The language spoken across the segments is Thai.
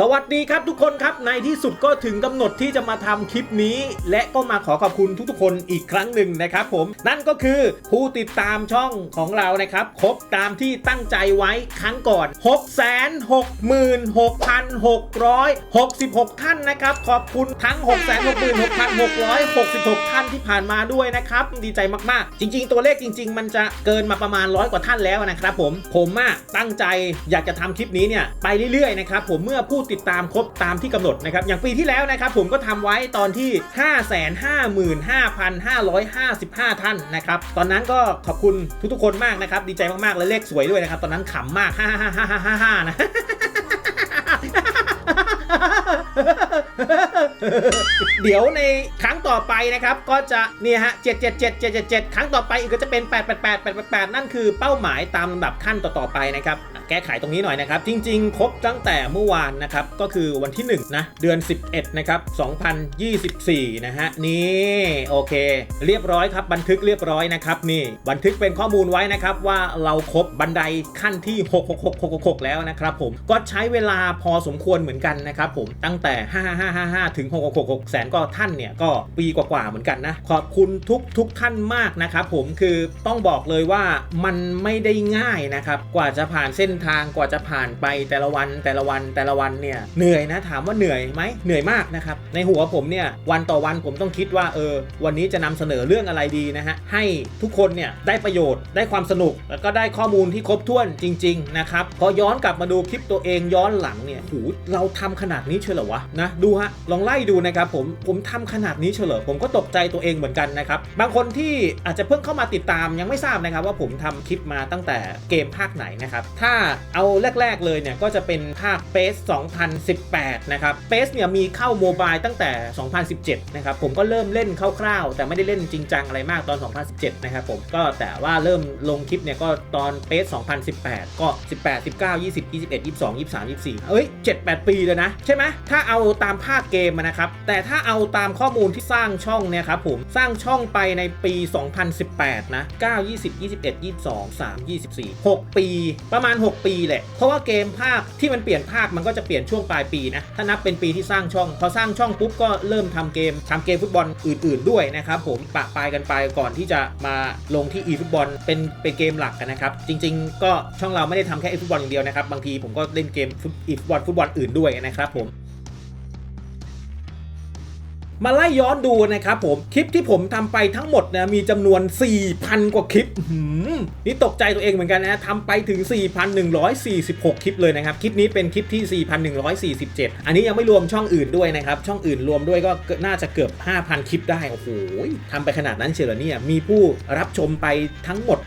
สวัสดีครับทุกคนครับในที่สุดก็ถึงกำหนดที่จะมาทำคลิปนี้ และก็มาขอขอบคุณทุกๆคนอีกครั้งหนึ่งนะครับผมนั่นก็คือผู้ติดตามช่องของเรานะครับครบตามที่ตั้งใจไว้ครั้งก่อน 666,666 ท่านนะครับ ขอบคุณทั้ง 666,666ท่านที่ผ่านมาด้วยนะครับดีใจมากๆ จริง ๆ ตัวเลขจริง ๆ มันจะเกินมาประมาณร้อยกว่าท่านแล้วนะครับผมผมอะตั้งใจอยากจะทำคลิปนี้เนี่ยไปเรื่อยๆนะครับผมเมื่อผู้ติดตามครบตามที่กำหนดนะครับอย่างปีที่แล้วนะครับผมก็ทำไว้ตอนที่ 555,555 ท่านนะครับตอนนั้นก็ขอบคุณทุกๆคนมากนะครับดีใจมากๆและเลขสวยด้วยนะครับตอนนั้นขำมาก 55555นะ เดี๋ยวในครั้งต่อไปนะครับก็จะเนี่ยฮะ777 777ครั้งต่อไปอีกก็จะเป็น888 888นั่นคือเป้าหมายตามลำดับขั้นต่อๆไปนะครับแก้ไขตรงนี้หน่อยนะครับ จริงๆ ครบตั้งแต่เมื่อวานนะครับก็คือวันที่1นะเดือน 11นะครับ2024นะฮะนี่โอเค เรียบร้อยครับบันทึกเรียบร้อยนะครับนี่บันทึกเป็นข้อมูลไว้นะครับว่าเราครบบันไดขั้นที่ 66666 แล้วนะครับผมก็ใช้เวลาพอสมควรเหมือนกันนะครับผมตั้งแต่ 5555 ถึง 666แสนก็ท่านเนี่ย ก็ปีกว่าๆเหมือนกันนะ ขอบคุณทุกทุกท่านมากนะครับผมคือต้องบอกเลยว่ามันไม่ได้ง่ายนะครับ กว่าจะผ่านเส้นทางกว่าจะผ่านไปแต่ละวันแต่ละวันแต่ละวันเนี่ยเหนื่อยนะถามว่าเหนื่อยไหมเหนื่อยมากนะครับ ในหัวผมเนี่ยวันต่อวันผมต้องคิดว่าเออวันนี้จะนำเสนอเรื่องอะไรดีนะฮะให้ทุกคนเนี่ยได้ประโยชน์ได้ความสนุกแล้วก็ได้ข้อมูลที่ครบถ้วนจริง ๆ นะครับพอย้อนกลับมาดูคลิปตัวเองย้อนหลังเนี่ยหูเราทำขนาดนี้เฉยเหรอวะนะดูฮะลองไล่ดูนะครับผมผมทำขนาดนี้เฉยผมก็ตกใจตัวเองเหมือนกันนะครับบางคนที่อาจจะเพิ่งเข้ามาติดตามยังไม่ทราบนะครับ ว่าผมทำคลิปมาตั้งแต่เกมภาคไหนนะครับถ้าเอาแรก ๆเลยเนี่ยก็จะเป็นภาค p a c e 2018 นะครับ p a c e เนี่ยมีเข้าโมบายตั้งแต่ 2017 นะครับผมก็เริ่มเล่นคร่าวๆ แต่ไม่ได้เล่นจริงจังอะไรมากตอน 2017 นะครับผมก็แต่ว่าเริ่มลงคลิปเนี่ยก็ตอน p a c e 2018 ก็ 18 19 20 21 22 23 24 เอ้ย 7-8 ปีเลยนะ ใช่ไหมถ้าเอาตามภาคเกมนะครับ แต่ถ้าเอาตามข้อมูลที่สร้างช่องเนี่ยครับผมสร้างช่องไปในปี 2018 นะ 9 20 21 22 3 24 6 ปี ประมาณ 6 ปีแหละ เพราะว่าเกมภาคที่มันเปลี่ยนภาคมันก็จะเปลี่ยนช่วงปลายปีนะ ถ้านับเป็นปีที่สร้างช่อง พอสร้างช่องปุ๊บก็เริ่มทำเกมทำเกมฟุตบอลอื่น ๆ ด้วยนะครับผมปะปลายกันไปก่อนที่จะมาลงที่ e ฟุตบอลเป็นเป็นเกมหลักกันนะครับ จริง ๆ ก็ช่องเราไม่ได้ทำแค่ e ฟุตบอลอย่างเดียวนะครับ บางทีผมก็เล่นเกมฟุต e ฟุตบอลฟุตบอลอื่นด้วยนะครับผม มาไล่ย้อนดูนะครับผมคลิปที่ผมทำไปทั้งหมดนะมีจำนวน 4,000 กว่าคลิปหือนี่ตกใจตัวเองเหมือนกันนะทำไปถึง 4,146 คลิปเลยนะครับ คลิปนี้เป็นคลิปที่ 4,147 อันนี้ยังไม่รวมช่องอื่นด้วยนะครับ ช่องอื่นรวมด้วยก็น่าจะเกือบ 5,000 คลิปได้ โอ้โหทำไปขนาดนั้นเชียวเหรอเนี่ย มีผู้รับชมไปทั้งหมด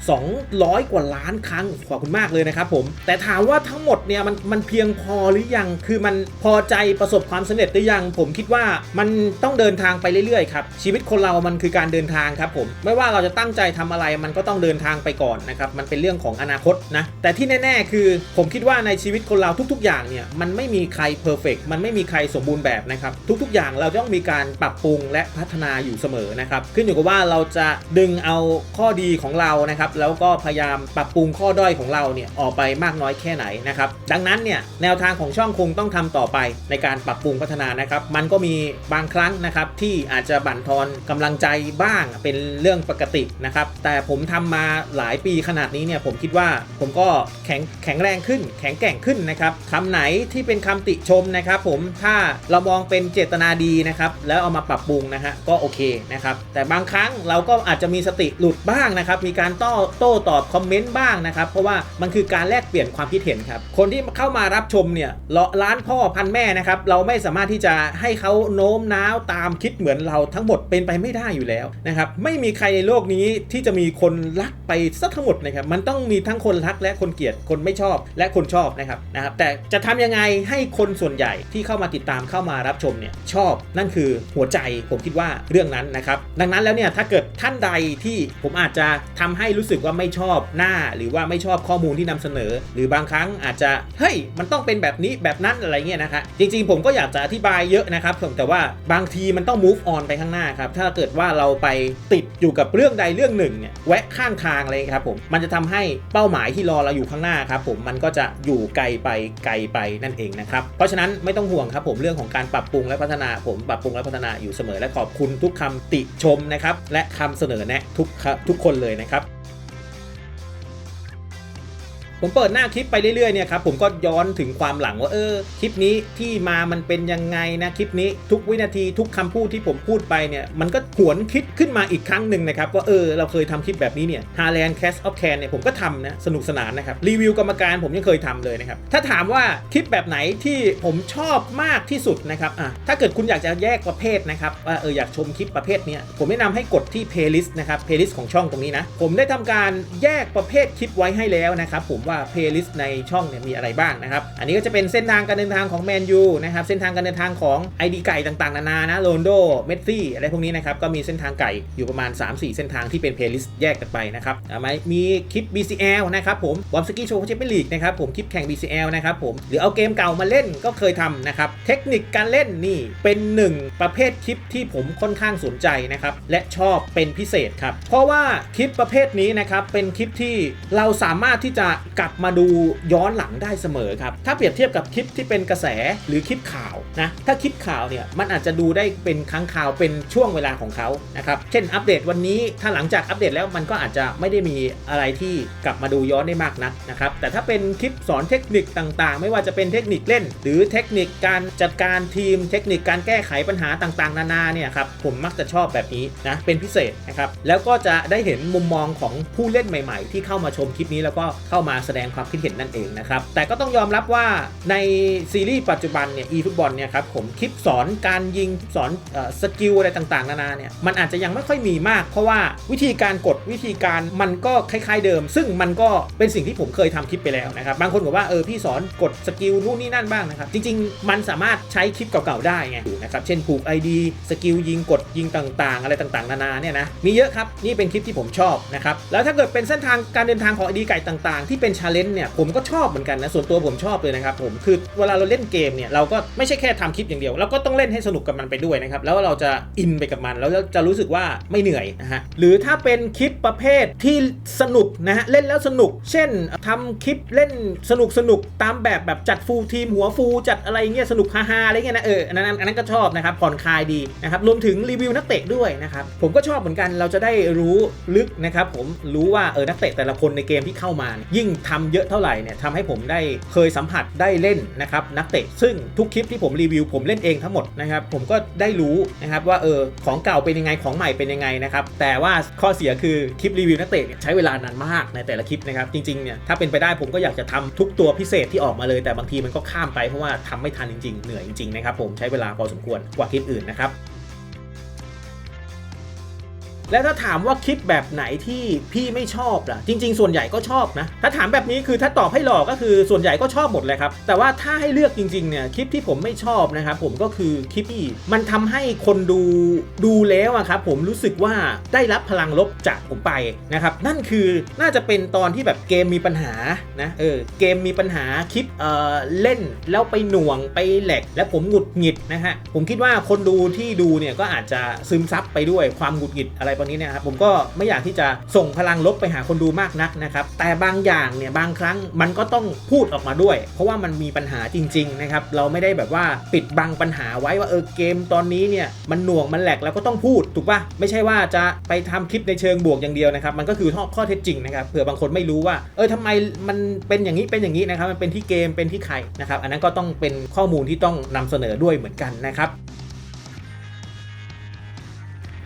200 กว่าล้านครั้ง ขอบคุณมากเลยนะครับผม แต่ถามว่าทั้งหมดเนี่ยมันมันเพียงพอหรือยัง คือมันพอใจประสบความสำเร็จหรือยัง ผมคิดว่ามันต้องเดินทางไปเรื่อยๆครับชีวิตคนเรามันคือการเดินทางครับผมไม่ว่าเราจะตั้งใจทำอะไรมันก็ต้องเดินทางไปก่อนนะครับมันเป็นเรื่องของอนาคตนะแต่ที่แน่ ๆ คือผมคิดว่าในชีวิตคนเราทุก ๆ อย่างเนี่ยมันไม่มีใครเพอร์เฟกมันไม่มีใครสมบูรณ์แบบนะครับทุก ๆ อย่างเราต้องมีการปรับปรุงและพัฒนาอยู่เสมอนะครับขึ้นอยู่กับว่าเราจะดึงเอาข้อดีของเรานะครับแล้วก็พยายามปรับปรุงข้อด้อยของเราเนี่ยออกไปมากน้อยแค่ไหนนะครับดังนั้นเนี่ยแนวทางของช่องคงต้องทำต่อไปในการปรับปรุงพัฒนานะครับมันก็มีบางครั้งนะครับที่อาจจะบั่นทอนกำลังใจบ้างเป็นเรื่องปกตินะครับแต่ผมทำมาหลายปีขนาดนี้เนี่ยผมคิดว่าผมก็แข็งแข็งแรงขึ้น แข็งแกร่งขึ้นนะครับคำไหนที่เป็นคำติชมนะครับผมถ้าเรามองเป็นเจตนาดีนะครับแล้วเอามาปรับปรุงนะฮะก็โอเคนะครับแต่บางครั้งเราก็อาจจะมีสติหลุดบ้างนะครับมีการโต้โต้ตอบคอมเมนต์บ้างนะครับเพราะว่ามันคือการแลกเปลี่ยนความคิดเห็นครับคนที่เข้ามารับชมเนี่ยล้านพ่อพันแม่นะครับเราไม่สามารถที่จะให้เขาโน้มน้าวตามคิดเหมือนเราทั้งหมดเป็นไปไม่ได้อยู่แล้วนะครับไม่มีใครในโลกนี้ที่จะมีคนรักไปซะทั้งหมดนะครับมันต้องมีทั้งคนรักและคนเกลียดคนไม่ชอบและคนชอบนะครับนะครับแต่จะทำยังไงให้คนส่วนใหญ่ที่เข้ามาติดตามเข้ามารับชมเนี่ยชอบนั่นคือหัวใจผมคิดว่าเรื่องนั้นนะครับดังนั้นแล้วเนี่ยถ้าเกิดท่านใดที่ผมอาจจะทำให้รู้สึกว่าไม่ชอบหน้า หรือว่าไม่ชอบข้อมูลที่นำเสนอ หรือบางครั้งอาจจะเฮ้ยมันต้องเป็นแบบนี้แบบนั้นอะไรเงี้ยนะคะจริงๆ ผมก็อยากจะอธิบายเยอะนะครับแต่ว่าบางทีมันต้อง move on ไปข้างหน้าครับ ถ้าเกิดว่าเราไปติดอยู่กับเรื่องใดเรื่องหนึ่งเนี่ยแวะข้างทางอะไรครับผม มันจะทำให้เป้าหมายที่รอเราอยู่ข้างหน้าครับผม มันก็จะอยู่ไกลไปไกลไปนั่นเองนะครับ เพราะฉะนั้นไม่ต้องห่วงครับผมเรื่องของการปรับปรุงและพัฒนาผมปรับปรุงและพัฒนาอยู่เสมอและขอบคุณทุกคำติชมนะครับและคำเสนอแนะทุกทุกคนเลยนะครับ ผมเปิดหน้าคลิปไปเรื่อยๆเนี่ยครับผมก็ย้อนถึงความหลังว่าเออคลิปนี้ที่มามันเป็นยังไงนะคลิปนี้ทุกวินาทีทุกคำพูดที่ผมพูดไปเนี่ยมันก็หวนคิดขึ้นมาอีกครั้งหนึ่งนะครับว่าเออเราเคยทำคลิปแบบนี้เนี่ย Highland Cast of Can เนี่ยผมก็ทำนะสนุกสนานนะครับรีวิวกรรมการผมยังเคยทำเลยนะครับถ้าถามว่าคลิปแบบไหนที่ผมชอบมากที่สุดนะครับอะถ้าเกิดคุณอยากจะแยกประเภทนะครับว่าเอออยากชมคลิปประเภทเนี้ยผมแนะนำให้กดที่ playlist นะครับ playlist ของช่องตรงนี้นะผมได้ทำการแยกประเภทคลิปไว้ให้แล้วนะครับผมว่า playlist ในช่องเนี่ยมีอะไรบ้างนะครับ อันนี้ก็จะเป็นเส้นทางการเดินทางของแมนยูนะครับ เส้นทางการเดินทางของ ID ไก่ต่างๆ นานานะโรนโด เมสซี่ อะไรพวกนี้นะครับ ก็มีเส้นทางไก่อยู่ประมาณ 3-4 เส้นทางที่เป็นเพลย์ลิสต์แยกกันไปนะครับอ่ามีคลิป BCL นะครับผมบอมสกี้โชว์แชมเปี้ยนลีกนะครับผมคลิปแข่ง BCL นะครับผมหรือเอาเกมเก่ามาเล่นก็เคยทำนะครับเทคนิคการเล่นนี่เป็นหนึ่งประเภทคลิปที่ผมค่อนข้างสนใจนะครับและชอบเป็นพิเศษครับเพราะว่าคลิปประเภทนี้นะครับเป็นคลิปที่เราสามารถที่จะกลับมาดูย้อนหลังได้เสมอครับ ถ้าเปรียบเทียบกับคลิปที่เป็นกระแสหรือคลิปข่าวนะถ้าคลิปข่าวเนี่ยมันอาจจะดูได้เป็นครั้งข่าวเป็นช่วงเวลาของเขานะครับเช่นอัปเดตวันนี้ถ้าหลังจากอัปเดตแล้วมันก็อาจจะไม่ได้มีอะไรที่กลับมาดูย้อนได้มากนักนะครับแต่ถ้าเป็นคลิปสอนเทคนิคต่างๆ ไม่ว่าจะเป็นเทคนิคเล่น หรือเทคนิคการจัดการทีม เทคนิคการแก้ไขปัญหาต่างๆ นานาเนี่ยครับผมมักจะชอบแบบนี้นะเป็นพิเศษนะครับแล้วก็จะได้เห็นมุมมองของผู้เล่นใหม่ ๆ ที่เข้ามาชมคลิปนี้แล้วก็เข้ามาแสดงความคิดเห็นนั่นเองนะครับ แต่ก็ต้องยอมรับว่าในซีรีส์ปัจจุบันเนี่ยอีฟุตบอลเนี่ยครับผมคลิปสอนการยิงสอนออสกิลอะไรต่างๆ นานาเนี่ยมันอาจจะยังไม่ค่อยมีมาก เพราะว่าวิธีการกดวิธีการมันก็คล้ายๆเดิม ซึ่งมันก็เป็นสิ่งที่ผมเคยทำคลิปไปแล้วนะครับ บางคนบอกว่าเออพี่สอนกดสกิลนู่นนี่นั่นบ้างนะครับ จริง ๆ มันสามารถใช้คลิปเก่าๆได้ไงนะครับเช่นผูก ID สกิลยิงกดยิงต่างๆ อะไรต่างๆ นานาเนี่ยนะมีเยอะครับนี่เป็นคลิปที่ผมชอบนะครับแล้วถ้าเกิดเป็นเส้นทางการเดินทางของ ID ไก่ต่างๆ ที่เป็นชาเลนจ์เนี่ยผมก็ชอบเหมือนกันนะส่วนตัวผมชอบเลยนะครับผมคือเวลาเราเล่นเกมเนี่ยเราก็ไม่ใช่แค่ทำคลิปอย่างเดียวเราก็ต้องเล่นให้สนุกกับมันไปด้วยนะครับแล้วเราจะอินไปกับมันแล้วจะรู้สึกว่าไม่เหนื่อยนะฮะหรือถ้าเป็นคลิปประเภทที่สนุกนะฮะเล่นแล้วสนุก เช่นทำคลิปเล่นสนุกสนุกตามแบบแบบจัดฟูลทีมหัวฟูลจัดอะไรเงี้ยสนุกฮาๆอะไรเงี้ยนะเอออันนั้นอันนั้นก็ชอบนะครับผ่อนคลายดีนะครับรวมถึงรีวิวนักเตะด้วยนะครับผมก็ชอบเหมือนกันเราจะได้รู้ลึกนะครับผมรู้ว่าเออนักเตะแต่ละคนในเกมที่เข้ามายิ่งทำเยอะเท่าไหร่เนี่ยทำให้ผมได้เคยสัมผัสได้เล่นนะครับนักเตะซึ่งทุกคลิปที่ผมรีวิวผมเล่นเองทั้งหมดนะครับผมก็ได้รู้นะครับว่าเออของเก่าเป็นยังไงของใหม่เป็นยังไงนะครับแต่ว่าข้อเสียคือคลิปรีวิวนักเตะเนี่ยใช้เวลานานมากในแต่ละคลิปนะครับจริงๆเนี่ยถ้าเป็นไปได้ผมก็อยากจะทำทุกตัวพิเศษที่ออกมาเลย แต่บางทีมันก็ข้ามไปเพราะว่าทำไม่ทันจริงๆเหนื่อยจริงๆนะครับผมใช้เวลาพอสมควรกว่าคลิปอื่นนะครับ แล้วถ้าถามว่าคลิปแบบไหนที่พี่ไม่ชอบล่ะ จริง ๆ ส่วนใหญ่ก็ชอบนะ ถ้าถามแบบนี้คือถ้าตอบให้หลอกก็คือส่วนใหญ่ก็ชอบหมดเลยครับ แต่ว่าถ้าให้เลือกจริงๆเนี่ยคลิปที่ผมไม่ชอบนะครับผมก็คือคลิปที่มันทำให้คนดูดูแล้วอะครับผมรู้สึกว่าได้รับพลังลบจากผมไปนะครับนั่นคือน่าจะเป็นตอนที่แบบเกมมีปัญหานะเออเกมมีปัญหาคลิปเอ่อเล่นแล้วไปหน่วงไปแหลกและผมหงุดหงิดนะฮะผมคิดว่าคนดูที่ดูเนี่ยก็อาจจะซึมซับไปด้วยความหงุดหงิดอะไรพวกนี้เนะครับผมก็ไม่อยากที่จะส่งพลังลบไปหาคนดูมากนักนะครับแต่บางอย่างเนี่ยบางครั้งมันก็ต้องพูดออกมาด้วย เพราะว่ามันมีปัญหาจริงๆนะครับเราไม่ได้แบบว่าปิดบังปัญหาไว้ว่าเออเกมตอนนี้เนี่ยมันหน่วงมันแหลกแล้วก็ต้องพูดถูกปะไม่ใช่ว่าจะไปทำคลิปในเชิงบวกอย่างเดียวนะครับมันก็คือข้อข้อเท็จจริงนะครับเผื่อบางคนไม่รู้ว่าเออทำไมมันเป็นอย่างนี้เป็นอย่างนี้นะครับมันเป็นที่เกมเป็นที่ใครนะครับอันนั้นก็ต้องเป็นข้อมูลที่ต้องนำเสนอด้วยเหมือนกันนะครับ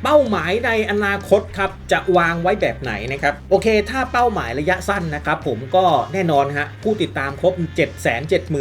เป้าหมายในอนาคตครับจะวางไว้แบบไหนนะครับโอเค ถ้าเป้าหมายระยะสั้นนะครับผมก็แน่นอนฮะผู้ติดตามครบ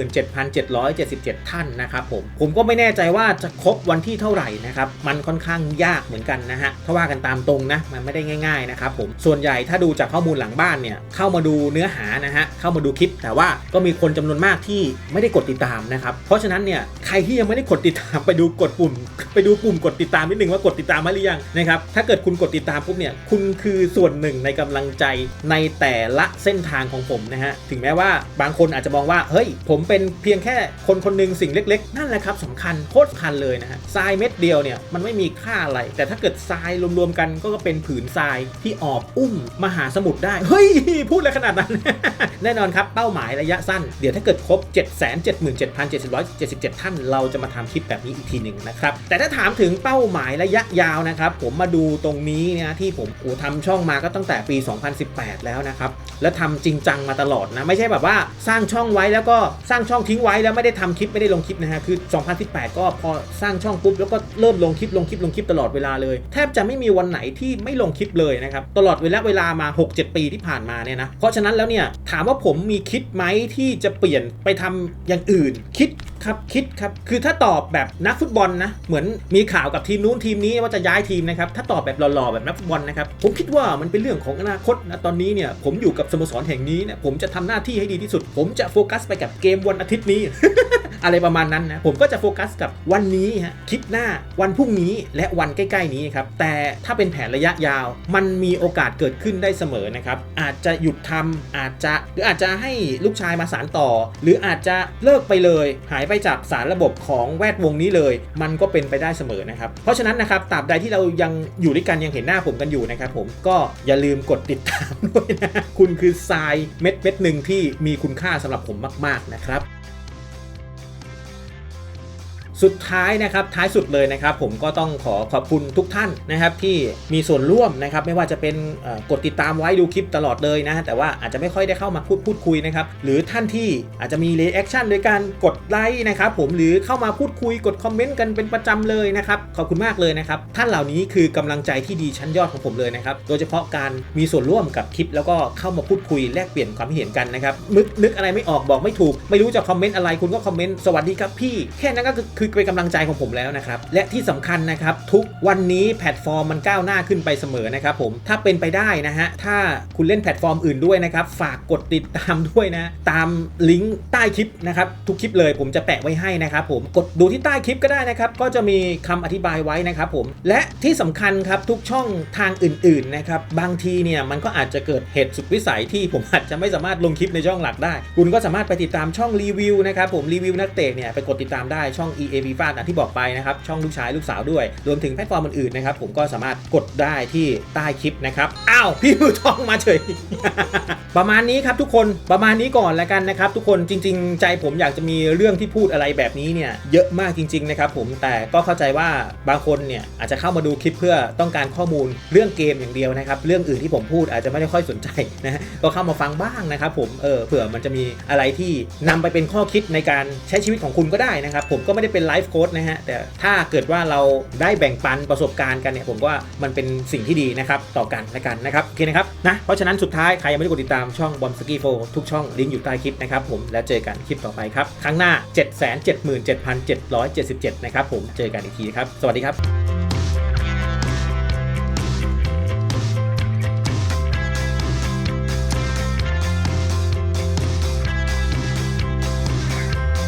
777,777 ท่านนะครับผมผมก็ไม่แน่ใจว่าจะครบวันที่เท่าไหร่นะครับมันค่อนข้างยากเหมือนกันนะฮะถ้าว่ากันตามตรงนะมันไม่ได้ง่ายๆนะครับผมส่วนใหญ่ถ้าดูจากข้อมูลหลังบ้านเนี่ยเข้ามาดูเนื้อหานะฮะเข้ามาดูคลิป แต่ว่าก็มีคนจำนวนมากที่ไม่ได้กดติดตามนะครับเพราะฉะนั้นเนี่ยใครที่ยังไม่ได้กดติดตามไปดูกดปุ่ม ไปดูปุ่มกดติดตามนิดนึงว่ากดติดตามมาหรือยังยังนะครับ ถ้าเกิดคุณกดติดตามปุ๊บเนี่ย คุณคือส่วนหนึ่งในกำลังใจในแต่ละเส้นทางของผมนะฮะ ถึงแม้ว่าบางคนอาจจะมองว่า เฮ้ย ผมเป็นเพียงแค่คนคนหนึ่งสิ่งเล็ก ๆ นั่นแหละครับสำคัญโคตรสำคัญเลยนะฮะ ทรายเม็ดเดียวเนี่ยมันไม่มีค่าอะไร แต่ถ้าเกิดทรายรวมๆกันก็เป็นผืนทรายที่ออบอุ้มมหาสมุทรได้ เฮ้ย พูดเลยขนาดนั้น แน่นอนครับ เป้าหมายระยะสั้น เดี๋ยวถ้าเกิดครบ 777,777 ท่าน เราจะมาทำคลิปแบบนี้อีกทีหนึ่งนะครับ แต่ถ้าถามถึงเป้าหมายระยะยาวนะครับครับผมมาดูตรงนี้นะที่ผมอ้ทำช่องมาก็ตั้งแต่ปี 2018 แล้วนะครับแล้วทำจริงจังมาตลอดนะไม่ใช่แบบว่าสร้างช่องไว้แล้วก็สร้างช่องทิ้งไว้แล้วไม่ได้ทำคลิปไม่ได้ลงคลิปนะฮะคือ 2018 ก็พอสร้างช่องปุ๊บแล้วก็เริ่มลงคลิปลงคลิปลงคลิปตลอดเวลาเลย แทบจะไม่มีวันไหนที่ไม่ลงคลิปเลยนะครับตลอดเวลาเวลามา 6-7 ปีที่ผ่านมาเนี่ยนะเพราะฉะนั้นแล้วเนี่ยถามว่าผมมีคิดไหมที่จะเปลี่ยนไปทำอย่างอื่น คิด ครับคิดครับคือถ้าตอบแบบนักฟุตบอลนะเหมือนมีข่าวกับทีมนู้นทีมนี้ว่าจะย้ายทีมนะครับถ้าตอบแบบหล่อๆแบบนักฟุตบอลนะครับผมคิดว่ามันเป็นเรื่องของอนาคตนะตอนนี้เนี่ยผมอยู่กับสโมสรแห่งนี้เนี่ยผมจะทำหน้าที่ให้ดีที่สุด ผมจะโฟกัสไปกับเกมวันอาทิตย์นี้ อะไรประมาณนั้นนะ ผมก็จะโฟกัสกับวันนี้ฮะคลิปหน้าวันพรุ่งนี้และวันใกล้ ๆ นี้ครับ แต่ถ้าเป็นแผนระยะยาว มันมีโอกาสเกิดขึ้นได้เสมอนะครับ อาจจะหยุดทำอาจจะหรืออาจจะให้ลูกชายมาสานต่อ หรืออาจจะเลิกไปเลย หายไปจากสารระบบของแวดวงนี้เลย มันก็เป็นไปได้เสมอนะครับ เพราะฉะนั้นนะครับตราบใดที่เรายังอยู่ด้วยกันยังเห็นหน้าผมกันอยู่นะครับผมก็อย่าลืมกดติดตามด้วยนะคุณคือทรายเม็ดเม็ดหนึ่งที่มีคุณค่าสำหรับผมมาก ๆนะครับ สุดท้ายนะครับท้ายสุดเลยนะครับ ผมก็ต้องขอขอบคุณทุกท่านนะครับที่มีส่วนร่วมนะครับไม่ว่าจะเป็นกดติดตามไว้ดูคลิปตลอดเลยนะแต่ว่าอาจจะไม่ค่อยได้เข้ามาพูดพูดคุยนะครับหรือท่านที่อาจจะมีรีแอคชั่นโดยการกดไลค์นะครับผมหรือเข้ามาพูดคุยกดคอมเมนต์กันเป็นประจำเลยนะครับขอบคุณมากเลยนะครับท่านเหล่านี้คือกำลังใจที่ดีชั้นยอดของผมเลยนะครับโดยเฉพาะการมีส่วนร่วมกับคลิป แล้วก็เข้ามาพูดคุยแลกเปลี่ยนความเห็นกันนะครับนึกนึกอะไรไม่ออกบอกไม่ถูก ไม่รู้จะคอมเมนต์อะไรคุณก็คอมเมนต์สวัสดีครับพี่แค่นั้นก็คือคือเป็นกำลังใจของผมแล้วนะครับ และที่สำคัญนะครับ ทุกวันนี้แพลตฟอร์มมันก้าวหน้าขึ้นไปเสมอนะครับผมถ้าเป็นไปได้นะฮะถ้าคุณเล่นแพลตฟอร์มอื่นด้วยนะครับ ฝากกดติดตามด้วยนะ ตามลิงก์ใต้คลิปนะครับ ทุกคลิปเลยผมจะแปะไว้ให้นะครับผมกดดูที่ใต้คลิปก็ได้นะครับ ก็จะมีคำอธิบายไว้นะครับผมและที่สำคัญครับทุกช่องทางอื่นๆนะครับบางทีเนี่ยมันก็อาจจะเกิดเหตุสุดวิสัยที่ผมอาจจะไม่สามารถลงคลิปในช่องหลักได้ คุณก็สามารถไปติดตามช่องรีวิวนะครับผมรีวิวนักเตะเนี่ยไปกดติดตามได้ช่อง EA FIFA นะที่บอกไปนะครับช่องลูกชายลูกสาวด้วย รวมถึงแพลตฟอร์มอื่นๆนะครับผมก็สามารถกดได้ที่ใต้คลิปนะครับอ้าวพี่มือทองมาเฉย ประมาณนี้ครับทุกคนประมาณนี้ก่อนแล้วกันนะครับทุกคนจริง ๆ ใจผมอยากจะมีเรื่องที่พูดอะไรแบบนี้เนี่ยเยอะมากจริงๆนะครับผมแต่ก็เข้าใจว่าบางคนเนี่ยอาจจะเข้ามาดูคลิปเพื่อต้องการข้อมูลเรื่องเกมอย่างเดียวนะครับเรื่องอื่นที่ผมพูดอาจจะไม่ได้ค่อยสนใจนะฮะก็เข้ามาฟังบ้างนะครับผมเออเผื่อมันจะมีอะไรที่นำไปเป็นข้อคิดในการใช้ชีวิตของคุณก็ได้นะครับผมก็ไม่ได้เป็นไลฟ์โค้ดนะฮะ แต่ถ้าเกิดว่าเราได้แบ่งปันประสบการณ์กันเนี่ย ผมว่ามันเป็นสิ่งที่ดีนะครับต่อกันและกันนะครับโอเคนะครับนะเพราะฉะนั้นสุดท้ายใครยังไม่ได้กดติดตามช่องบอมสกีโฟทุกช่องลิงก์อยู่ใต้คลิปนะครับผมแล้วเจอกันคลิปต่อไปครับครั้งหน้า 777,777 นะครับผมเจอกันอีกทีครับสวัสดีครับ